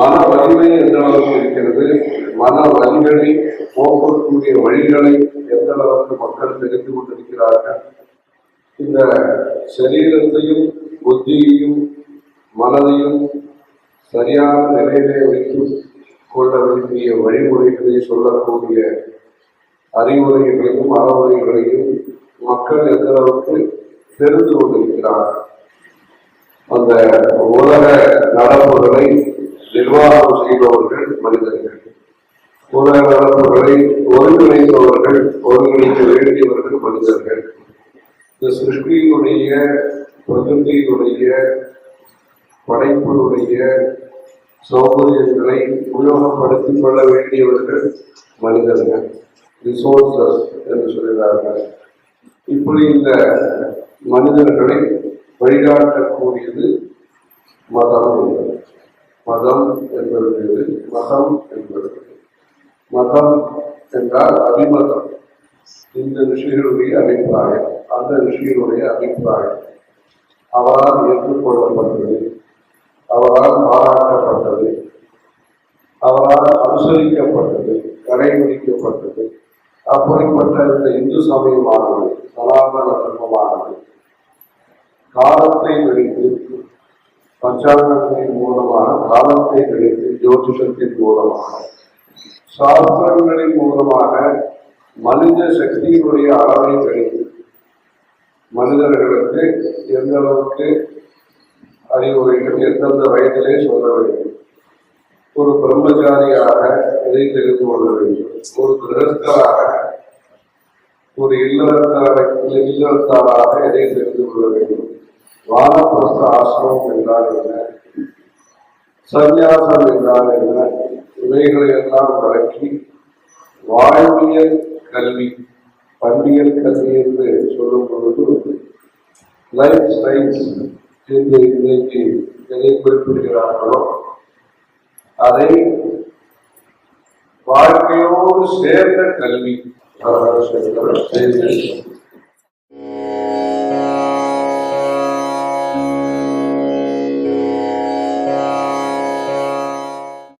மன வலிமை எந்த அளவுக்கு இருக்கிறது? மன வலிகளை போக்கக்கூடிய வழிகளை எந்த அளவுக்கு மக்கள் தெரிந்து கொண்டிருக்கிறார்கள்? இந்த சரீரத்தையும் புத்தியையும் மனதையும் சரியான நிலையிலே வைத்து கொள்ள வேண்டிய வழிமுறைகளை சொல்லக்கூடிய அறிவுரைகளையும் அறவுரைகளையும் மக்கள் எந்த அளவுக்கு தெரிந்து கொண்டிருக்கிறார்கள்? அந்த உலக நடப்புகளை உலக ஒருங்கிணைப்பவர்கள் ஒருங்கிணைக்க வேண்டியவர்கள் மனிதர்கள். இந்த சிருஷ்டியினுடைய பிரகிருதியினுடைய படைப்பினுடைய சௌகரியங்களை உபயோகப்படுத்திக் கொள்ள வேண்டியவர்கள் மனிதர்கள். ரிசோர்சஸ் என்று சொல்கிறார்கள். இப்படி இந்த மனிதர்களை வழிகாட்டக்கூடியது மதம் மதம் என்பது மதம் என்பது. மதம் என்றால் அபிமதம். இந்த ரிஷிகளுடைய அபிப்பிராயம் அந்த ரிஷிகளுடைய அபிப்பிராயம். அவரால் ஏற்றுக்கொள்ளப்பட்டது அவரால் பாராட்டப்பட்டது அவரால் அனுசரிக்கப்பட்டது கடைபிடிக்கப்பட்டது. அப்படிப்பட்ட இந்த இந்து சமயமானது சனாதன தர்மமானது காலத்தை வெடித்து பஞ்சாங்கத்தின் மூலமாக காலத்தை வெடித்து ஜோதிஷத்தின் மூலமாக சாஸ்திரங்களின் மூலமாக மனித சக்தியினுடைய அளவை கிடைக்கும் மனிதர்களுக்கு எந்த அளவுக்கு அறிவுரைகள் எந்தெந்த வயதிலே சொல்ல வேண்டும். ஒரு பிரம்மச்சாரியாக எதை தெரிந்து கொள்ள வேண்டும். ஒரு கிரகஸ்தராக ஒரு இல்லறத்தார இல்லறத்தாராக எதை தெரிந்து கொள்ள வேண்டும். வானப்பிரஸ்த ஆசிரமம் என்றால் என்ன? சந்நியாசம் என்றால் என்ன? இவைகளை எல்லாம் வழக்கி வாழ்வியல் கல்வி பண்பியல் கல்வி என்று சொல்லும் பொழுது லைஃப் சயின்ஸ் என்று இன்னைக்கு எதை குறிப்பிடுகிறார்களோ அதை வாழ்க்கையோடு சேர்ந்த கல்வி. அவர்கள்